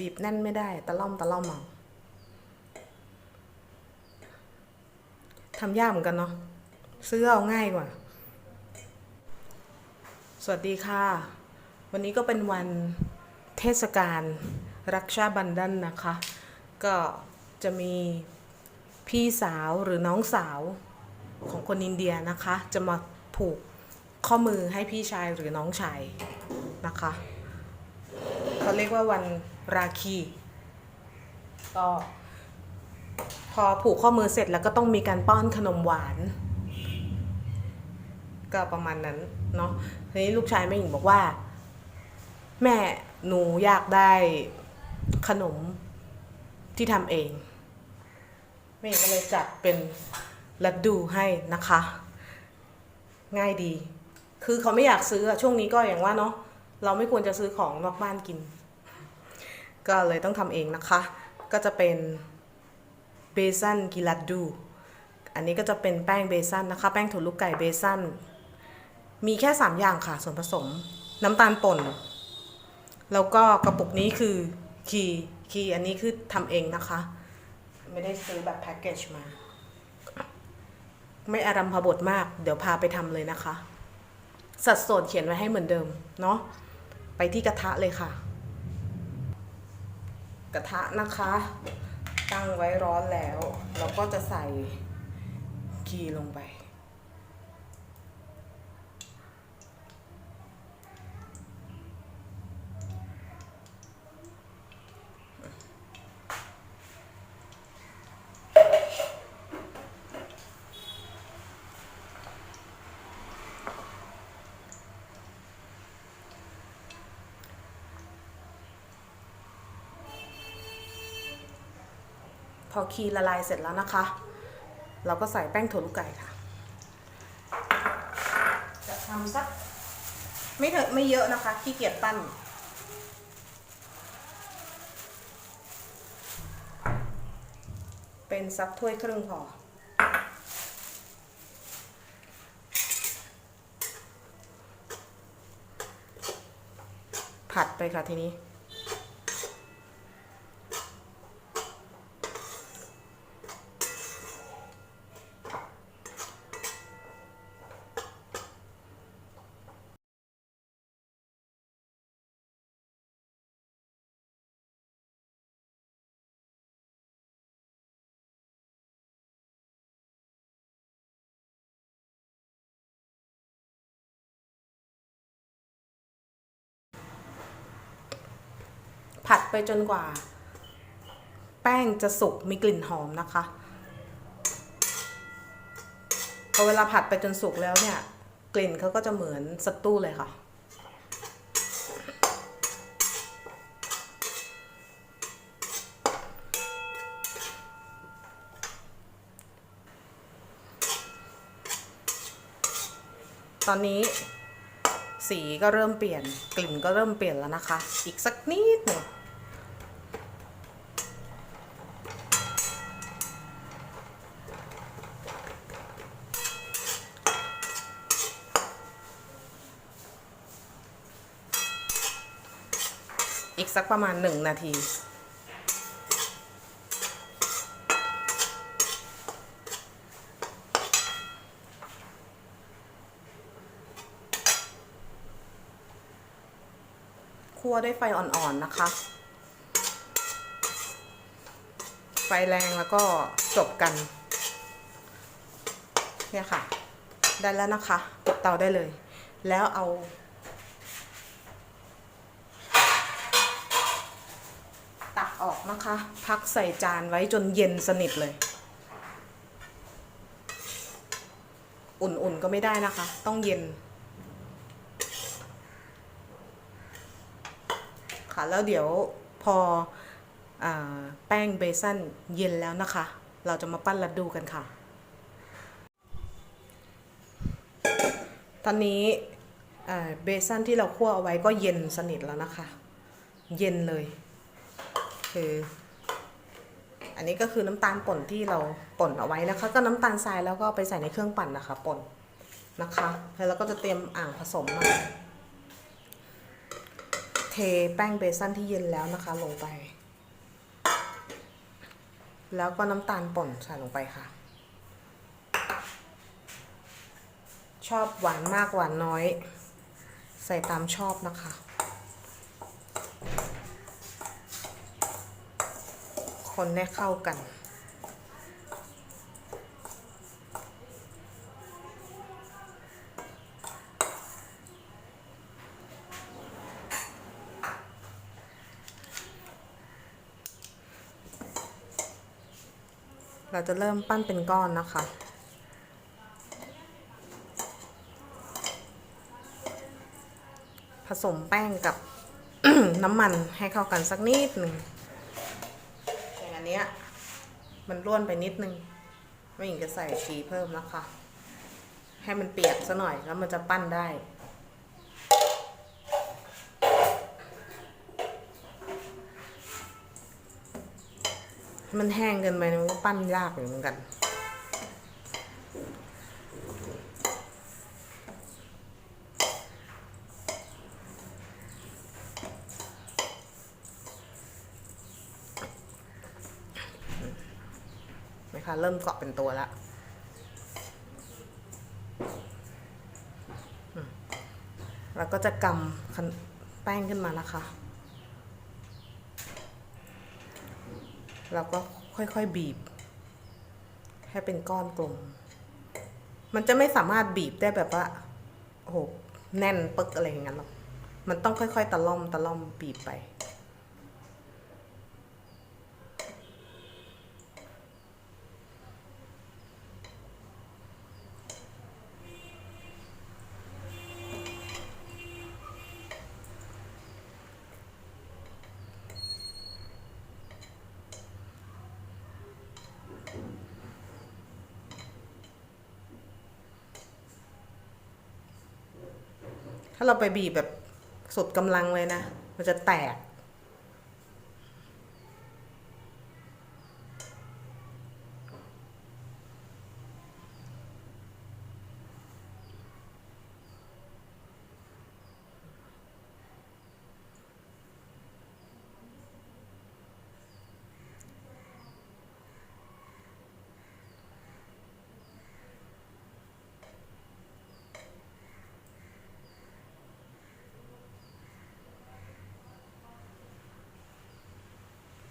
บีบแน่นไม่ได้ตะล่อมตะล่อมเอาทำยากเหมือนกันเนาะซื้อเอาง่ายกว่า สวัสดีค่ะ วันนี้ก็เป็นวันเทศกาลรักชาบันดันนะคะ ก็จะมีพี่สาวหรือน้องสาวของคนอินเดียนะคะ จะมาผูกข้อมือให้พี่ชายหรือน้องชายนะคะ เขาเรียกว่าวันราคีก็พอผูกข้อมือเสร็จแล้วก็ต้องมีการป้อนขนมหวาน ก็ประมาณนั้นเนาะทีนี้ลูกชายแม่หญิงบอกว่า แม่หนูอยากได้ขนมที่ทำเองแม่หญิงก็เลยจัดเป็นลัดดูให้นะคะ ง่ายดี คือเขาไม่อยากซื้ออะช่วงนี้ก็อย่างว่าเนาะ เราไม่ควรจะซื้อของนอกบ้านกิน ก็เลยต้องทำเองนะคะ ก็จะเป็นเบซันกิลัดดู อันนี้ก็จะเป็นแป้งเบซันนะคะ แป้งถั่วลูกไก่เบซันมีแค่ 3 อย่างค่ะ ส่วนผสม น้ำตาลป่น แล้วก็กระปุกนี้คือคีคีอันนี้คือทำเองนะคะ ไม่ได้ซื้อแบบแพ็กเกจมา ไม่อารัมพบทมาก เดี๋ยวพาไปทำเลยนะคะ สัดส่วนเขียนไว้ให้เหมือนเดิม เนาะ ไปที่กระทะเลยค่ะ กระทะนะคะ ตั้งไว้ร้อนแล้ว เราก็จะใส่กีลงไป พ อคีละลายเสร็จแล้วนะคะ เราก็ใส่แป้งถั่วลูกไก่ค่ะ จะทำสักไม่เถอะไม่เยอะนะคะขี้เกียจปั้นเป็นสักถ้วยครึ่งพอ ผัดไปค่ะทีนี้ ผัดไปจนกว่า แป้งจะสุกมีกลิ่นหอมนะคะพอเวลาผัดไปจนสุกแล้วเนี่ย กลิ่นเขาก็จะเหมือนสตู้เลยค่ะ ตอนนี้ สีก็เริ่มเปลี่ยนกลิ่นก็เริ่มเปลี่ยนแล้วนะคะ อีกสักนิดหนึ่งอีกสักประมาณหนึ่งนาที คั่วด้วยไฟอ่อนๆนะคะ ไฟแรงแล้วก็จบกัน เนี่ยค่ะ ได้แล้วนะคะปิดเตาได้เลย แล้วเอา ตักออกนะคะ พักใส่จานไว้จนเย็นสนิทเลย อุ่นๆก็ไม่ได้นะคะ ต้องเย็น ค่ะ แล้วเดี๋ยวพออแป้งเบซันเย็นแล้วนะคะ เราจะมาปั้นลัดดูกันค่ะ ตอนนี้เบซันที่เราคั่วเอาไว้ก็เย็นสนิทแล้วนะคะ เย็นเลย คือ อันนี้ก็คือน้ำตาลป่นที่เราป่นเอาไว้นะคะ ก็น้ำตาลทรายแล้วก็ไปใส่ในเครื่องปั่นนะคะป่นนะคะ แล้วเราก็จะเตรียมอ่างผสมมา แป้งเบซันที่เย็นแล้วนะคะ ลงไป แล้วก็น้ำตาลป่นใส่ลงไปค่ะ ชอบหวานมากหวานน้อย ใส่ตามชอบนะคะ คนให้เข้ากัน เราจะเริ่มปั้นเป็นก้อนนะคะ ผสมแป้งกับน้ำมันให้เข้ากันสักนิดหนึ่งอย่างอันเนี้ยมันร่วนไปนิดนึงไม่หญิงจะใส่ชีเพิ่มนะคะ ให้มันเปียกซะหน่อยแล้วมันจะปั้นได้ มันแห้งเกินไปมันก็ปั้นยากอยู่เหมือนกัน นะคะเริ่มเกาะเป็นตัวแล้วแล้วก็จะกำแป้งขึ้นมานะคะ แล้วก็ค่อยๆบีบ ให้เป็นก้อนกลม มันจะไม่สามารถบีบได้แบบว่าโอ้โหแน่นปึกอะไรอย่างนั้นหรอก มันต้องค่อยๆตะล่อมตะล่อมบีบไป ถ้าเราไปบีบแบบสุดกำลังเลยนะ มันจะแตก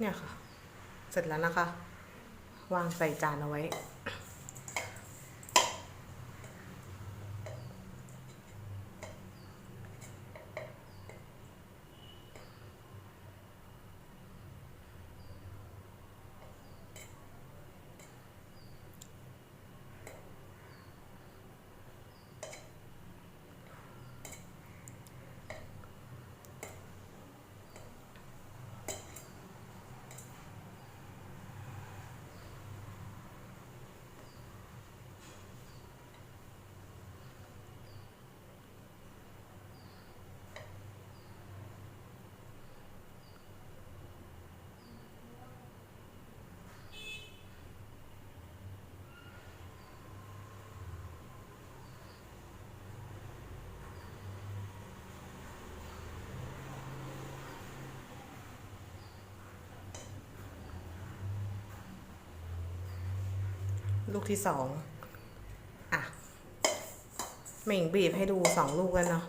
เนี่ยค่ะ เสร็จแล้วนะคะ วางใส่จานเอาไว้ ลูกที่สองอะเหม่งบีบให้ดูสองลูกแล้วเนาะ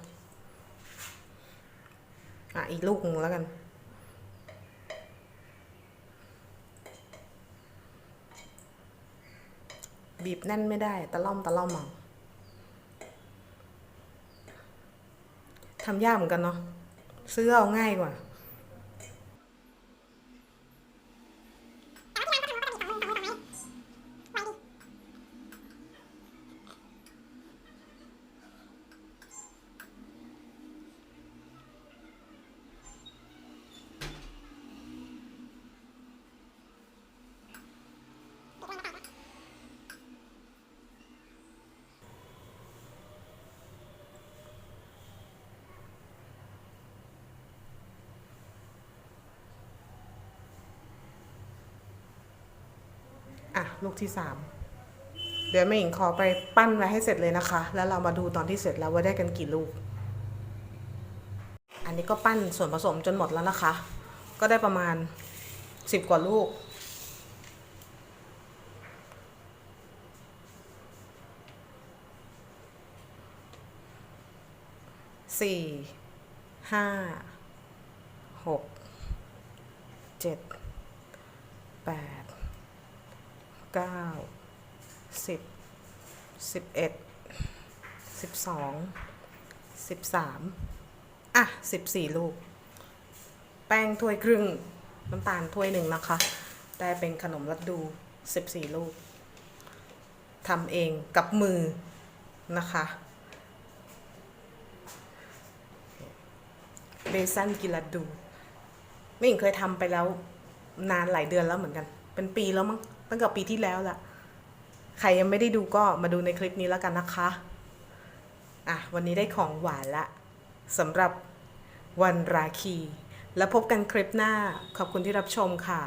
อะ อีกลูกหนึงแล้วกันบีบแน่นไม่ได้ ตะล่อมตะล่อมเอาทำยากเหมือนกันเนาะ ซื้อเอาง่ายกว่า อะลูกที่สามเดี๋ยวแม่หญิงขอไปปั้นไว้ให้เสร็จเลยนะคะ แล้วเรามาดูตอนที่เสร็จแล้วว่าได้กันกี่ลูก อันนี้ก็ปั้นส่วนผสมจนหมดแล้วนะคะ ก็ได้ประมาณ10กว่าลูก สี่ห้าหกเจ็ดแปด เก้าสิบสิบเอ็ดสิบสองสิบสามอะสิบสี่ลูก แป้งถ้วยครึ่ง น้ำตาลถ้วยหนึ่งนะคะ ได้เป็นขนมรัดดูสิบสี่ลูกทำเองกับมือนะคะเบซันกิลัดดู ไม่เห็นเคยทำไปแล้วนานหลายเดือนแล้วเหมือนกัน เป็นปีแล้วมั้ง ตั้งแต่ปีที่แล้วละใครยังไม่ได้ดูก็มาดูในคลิปนี้แล้วกันนะคะ อะ วันนี้ได้ของหวานละสำหรับวันราคี แล้วพบกันคลิปหน้า ขอบคุณที่รับชมค่ะ